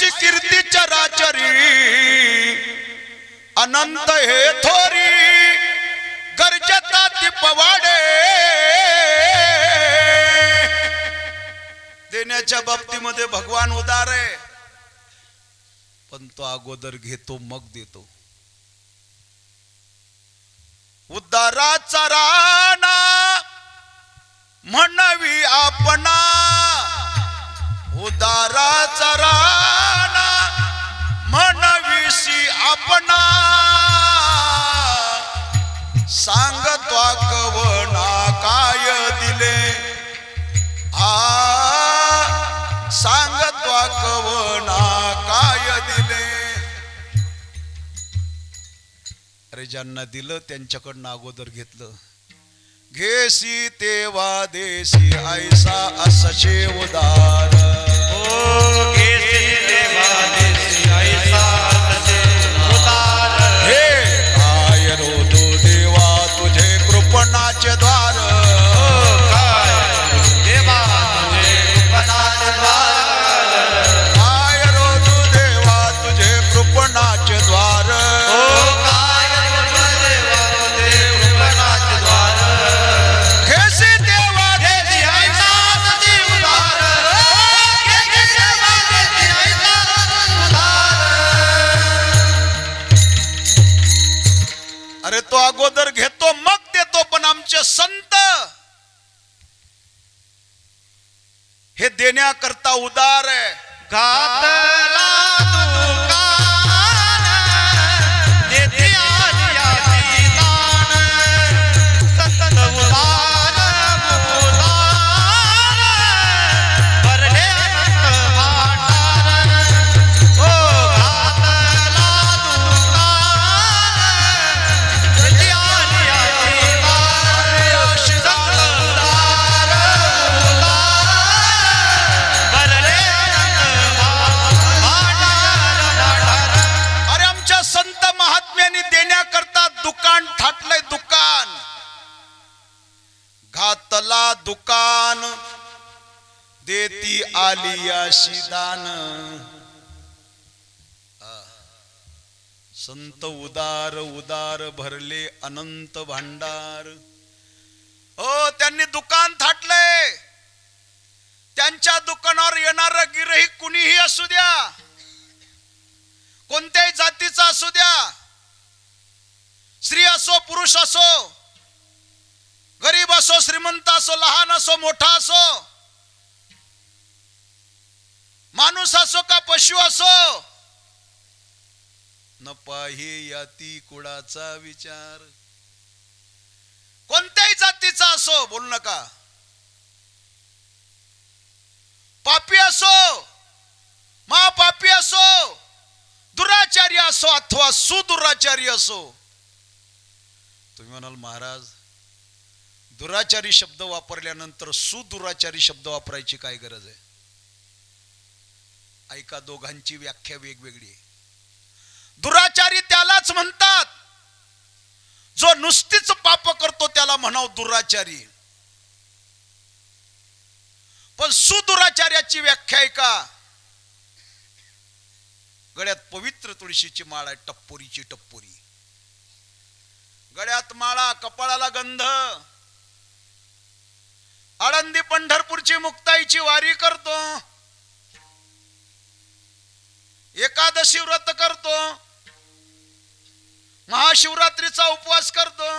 अशी कीर्ती चराचरी अनंत हे थोरी गरजता ती पवाडे देण्याच्या बाबतीमध्ये भगवान उदार. आहे पण तो अगोदर घेतो मग देतो. उदाराचा राणा म्हणावी आपणा. उदाराचा राणा अरे ज्यांना दिलं त्यांच्याकडनं अगोदर घेतलं. घेसी तेवा देसी ऐसा असचे उदार. घेतो मग देतो पण आमचे संत हे देण्याकरता उदार आहे. घातला दुकान देती आलियाशी दान. संत उदार उदार भरले अनंत भांडार. हो त्यांनी दुकान थाटलंय त्यांच्या दुकानावर येणार गिरही कुणीही असू द्या. कोणत्याही जातीचा असू द्या. स्त्री असो पुरुष असो असो मोठा असो. माणूस असो का पशु असो? न पाहे याती कुळाचा विचार. कोणत्याही जातीचा असो बोलू नका. पापी असो महापापी असो दुराचार्य असो अथवा सुदुराचार्य असो. तुम्ही म्हणाल महाराज दुराचारी शब्द वापरल्यानंतर सुदुराचारी शब्द वापरायची काय गरज आहे? ऐका दोघांची व्याख्या वेगवेगळी आहे. दुराचारी त्यालाच म्हणतात. जो नुसतीच पाप करतो त्याला म्हणाव दुराचारी. पण सुदुराचार्याची व्याख्या आहे का? गळ्यात पवित्र तुळशीची माळ आहे टप्पोरीची टप्पोरी. गळ्यात माळा कपाळाला गंध. आळंदी पंढरपूरची मुक्ताईची वारी करतो. एकादशी व्रत करतो. महाशिवरात्रीचा उपवास करतो.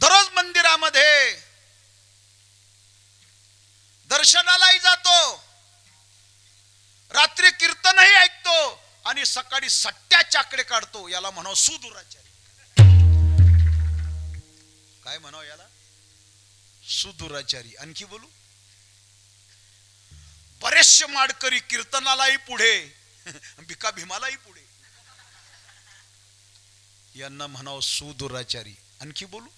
दररोज मंदिरामध्ये दर्शनालाही जातो. रात्री कीर्तनही ऐकतो आणि सकाळी सट्ट्या चाकडे काढतो याला म्हणाव सुदुराचार्य. काय म्हणावं याला? सुदुराचारी. आणखी बोलू? बरेचसे माडकरी कीर्तनालाही पुढे. भिका भीमालाही पुढे. यांना म्हणाव सुदुराचारी. आणखी बोलू?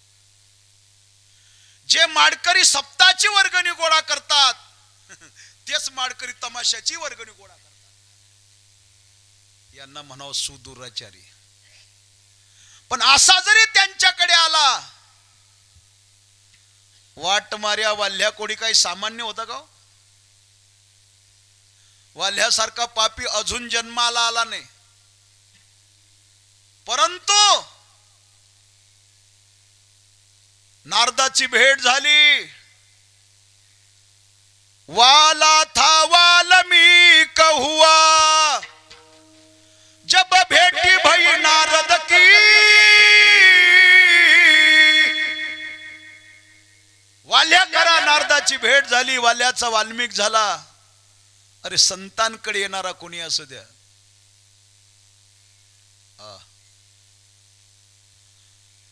जे माडकरी सप्ताची वर्गणी गोळा करतात तेच माडकरी तमाशाची वर्गणी गोळा करतात. यांना म्हणावं सुदुराचारी. पण असा जरी त्यांच्याकडे आला वाट मार्या वाल्ह्या कोणी काही सामान्य होता का वाल्ह्यासारखा वाल्यासारखा पापी अजून जन्माला आला नाही. परंतु नारदाची भेट झाली. वाला वाल्याची भेट झाली वाल्याचा वाल्मिक झाला. अरे संतांकडे येणारा कोणी असू द्या.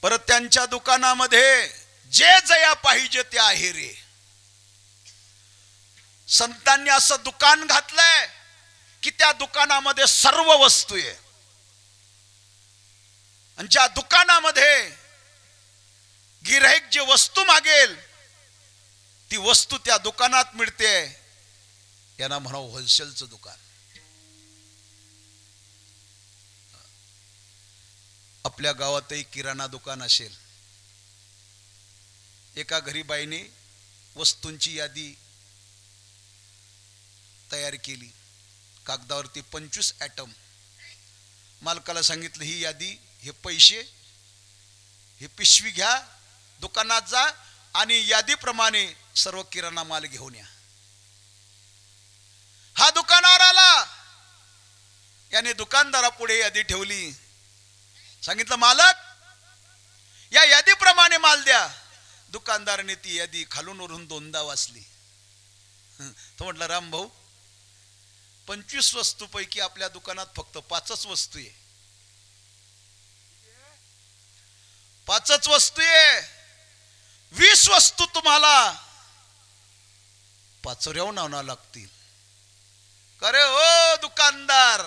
परत त्यांच्या दुकानामध्ये जे जया पाहिजे ते आहे रे. संतांनी असं दुकान घातलंय की त्या दुकानामध्ये सर्व वस्तू आहे. आणि ज्या दुकानामध्ये गिराईक जे वस्तू मागेल ती वस्तू त्या दुकानात मिळते. यांना म्हणावं होलसेलचं दुकान. आपल्या गावातही किराणा दुकान असेल. एका घरी बाईने वस्तूंची यादी तयार केली. कागदावरती पंचवीस ॲटम मालकाला सांगितलं ही यादी हे पैसे हे पिशवी घ्या दुकानात जा आणि यादीप्रमाणे सर्व किराणा माल घेऊन या. हा दुकानावर आला. याने दुकानदारापुढे यादी ठेवली. सांगितलं मालक या यादीप्रमाणे माल द्या. दुकानदाराने ती यादी खालून वरून दोनदा वाचली. तो म्हटलं राम भाऊ पंचवीस वस्तूपैकी आपल्या दुकानात फक्त पाचच वस्तू आहे. पाचच वस्तू आहे. वीस वस्तू तुम्हाला. पाचोऱ्याहून आणावं लागतील. अरे हो दुकानदार.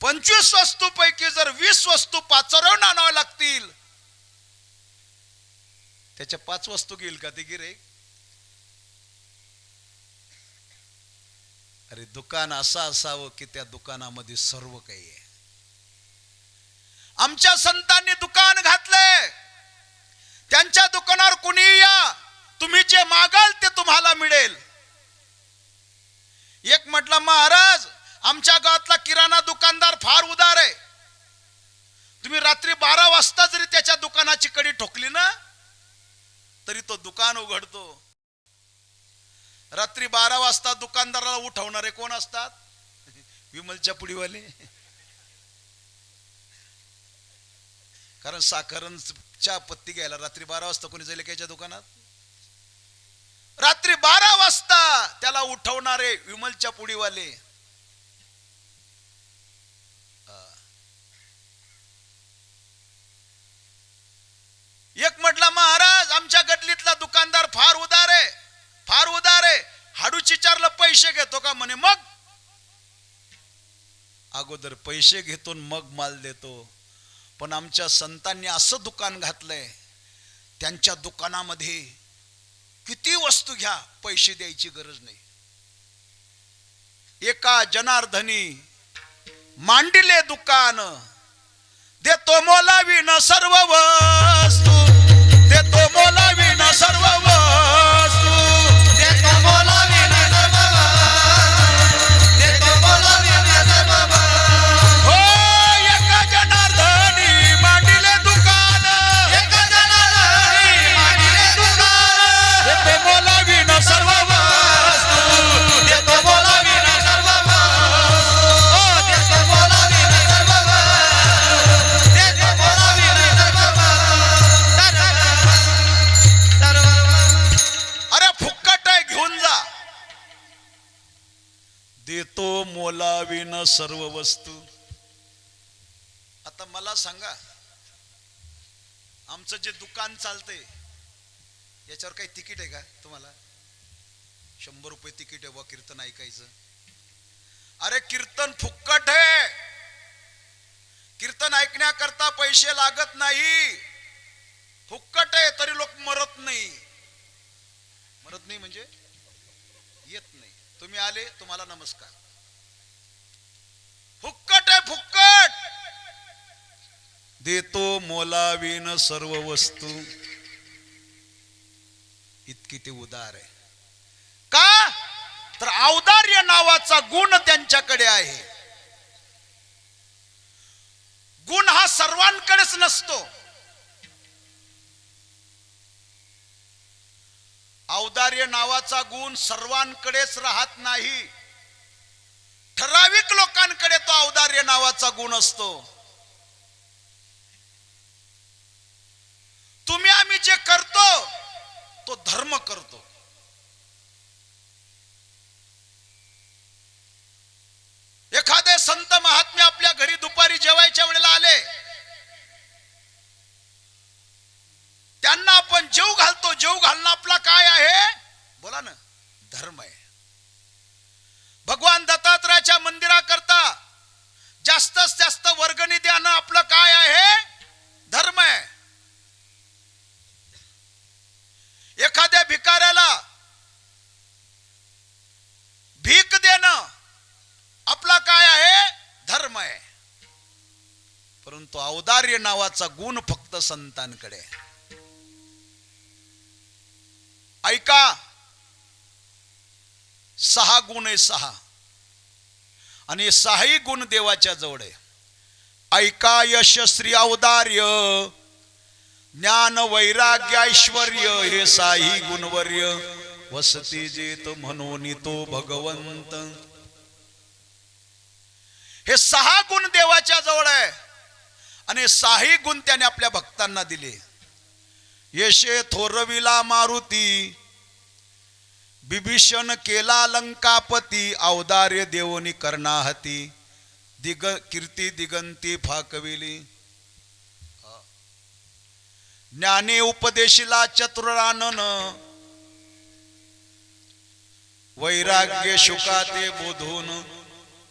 पंचवीस वस्तू पैकी जर वीस वस्तू पाचोऱ्याहून आणाव्या लागतील. त्याच्या पाच वस्तू घेईल का ते गिरे अरे दुकान असं असावं की त्या दुकानामध्ये सर्व काही आहे. आमच्या संतांनी दुकान त्यांच्या दुकानावर कुणी या तुम्ही जे मागाल ते तुम्हाला मिळेल. एक म्हटलं महाराज आमच्या गावातला किराणा दुकानदार फार उदार आहे. तुम्ही रात्री बारा वाजता जरी त्याच्या दुकानाची कडी ठोकली ना तरी तो दुकान उघडतो. रात्री बारा वाजता दुकानदाराला उठवणारे कोण असतात? विमलच्या पुढीवाले कारण साखरच्या पत्ती घ्यायला रात्री बारा वाजता कोणी जाईल याच्या दुकानात? रात्री बारा वाजता त्याला उठवणारे विमलच्या पुडीवाले एक म्हटला महाराज आमच्या गटलीतला दुकानदार फार उदार आहे. फार उदार आहे. हाडू चिचारला पैसे घेतो का? म्हणे मग. अगोदर पैसे घेतो मग माल देतो. पण आमच्या संतांनी असं दुकान घातलंय त्यांच्या दुकानामध्ये किती वस्तू घ्या पैसे द्यायची गरज नाही. एका जनार्दनी मांडिले दुकान देतो मोलावीन सर्व वस्तू देतो मोलावीन सर्व सर्व वस्तू. आता मला सांगा आमचं जे दुकान चालतंय याच्यावर काही तिकीट आहे का तुम्हाला? शंभर रुपये तिकीट आहे व कीर्तन ऐकायचं. अरे कीर्तन फुक्कट आहे. कीर्तन ऐकण्याकरता पैसे लागत नाही. फुक्कट आहे तरी लोक मरत नाही. मरत नाही म्हणजे येत नाही. तुम्ही आले तुम्हाला नमस्कार. फुक्कट आहे फुक्कट देतो मोलावीन सर्व वस्तू. इतकी ते उदार आहे. का? तर अवदार औदार्य नावाचा गुण त्यांच्याकडे आहे. गुण हा सर्वांकडेच नसतो. औदार्य नावाचा गुण सर्वांकडेच राहत नाही. ठराविक लोकांकडे तो औदार्य नावाचा गुण असतो. तुम्ही आम्ही जे करतो तो धर्म करतो एखादे संत महात्मे आपल्या घरी दुपारी जेवायच्या वेळेला आले त्यांना आपण जेव घालतो जेव घालणं आपला काय आहे बोला ना धर्म आहे भगवान दत्तात्रयाच्या मंदिराकरता जास्तीत जास्त वर्गणी देणं आपलं काय आहे धर्म आहे एखाद्या भिकाऱ्याला भीक देणं आपला काय आहे धर्म आहे परंतु औदार्य नावाचा गुण फक्त संतांकडे ऐका सहा गुण आहे सहा. आणि सहाही गुण देवाच्या जवळ आहे. ऐका यश श्री औदार्य ज्ञान वैराग्य ऐश्वर हे साही गुणवर्य वसती जेत म्हणून तो भगवंत. हे सहा गुण देवाच्या जवळ आहे. आणि साही गुण त्याने आपल्या भक्तांना दिले. येशे थोरविला मारुती बिभीषण केला लंकापती औदार्य देवनी कर्णाहती दिग कीर्ती दिगंती फाकविली. ज्ञाने उपदेशिला चतुरानन वैराग्य शुकाते बोधून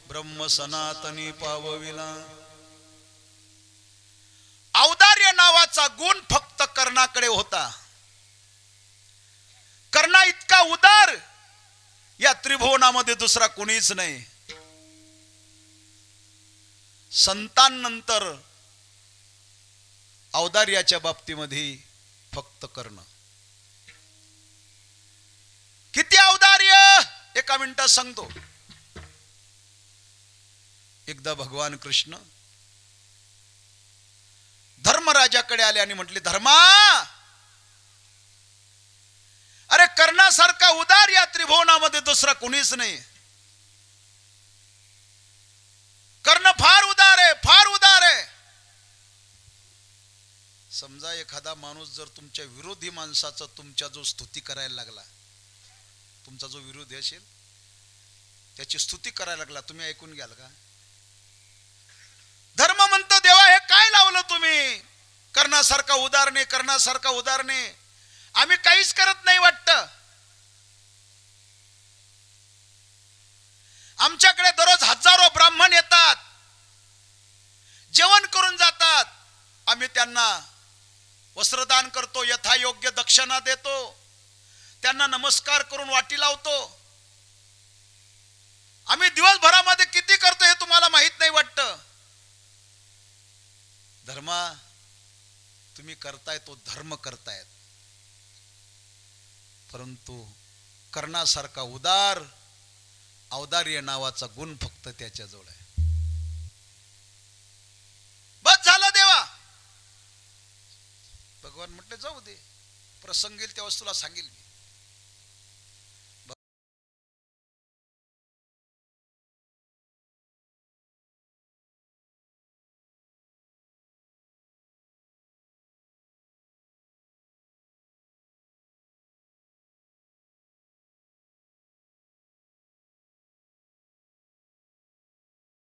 ब्रह्म सनातनी पावविला. औदार्य नावाचा गुण फक्त कर्णाकडे होता. कर्णा इतका उदार या त्रिभुवनामध्ये दुसरा कुणीच नाही. संतांनंतर औदार्याच्या बाबतीमध्ये फक्त कर्ण. किती औदार्य? एका मिनिटात सांगतो. एकदा भगवान कृष्ण धर्मराजाकडे आले आणि म्हटले धर्मा अरे कर्णासारखा उदार या त्रिभुवनामध्ये दुसरा कुणीच नाही. कर्ण फार उदार आहे फार उदार आहे. समजा एखादा माणूस जर तुमच्या विरोधी माणसाचा तुमच्या जो स्तुती करायला लागला तुमचा जो विरोधी असेल त्याची स्तुती करायला लागला तुम्ही ऐकून घ्याल का? धर्म म्हणतो देवा हे काय लावलं तुम्ही? कर्णासारखा उदाहरणे कर्णासारखा उदाहरणे. आम्ही काहीच करत नाही वाटत. आमच्याकडे दररोज हजारो ब्राह्मण येतात. जेवण करून जातात. आम्ही त्यांना वस्त्रदान करतो यथायोग्य दक्षिणा देतो. त्यांना नमस्कार करून वाटी लावतो. आम्ही दिवसभरामध्ये किती करतो हे तुम्हाला माहीत नाही वाटतं. धर्मा तुम्ही करताय तो धर्म करतायत. परंतु कर्णासारखा उदार औदार्य नावाचा गुण फक्त त्याच्याजवळ आहे. बस झालं देवा! भगवान म्हटले जाऊ दे. प्रसंग येईल तेव्हाच तुला सांगेल मी.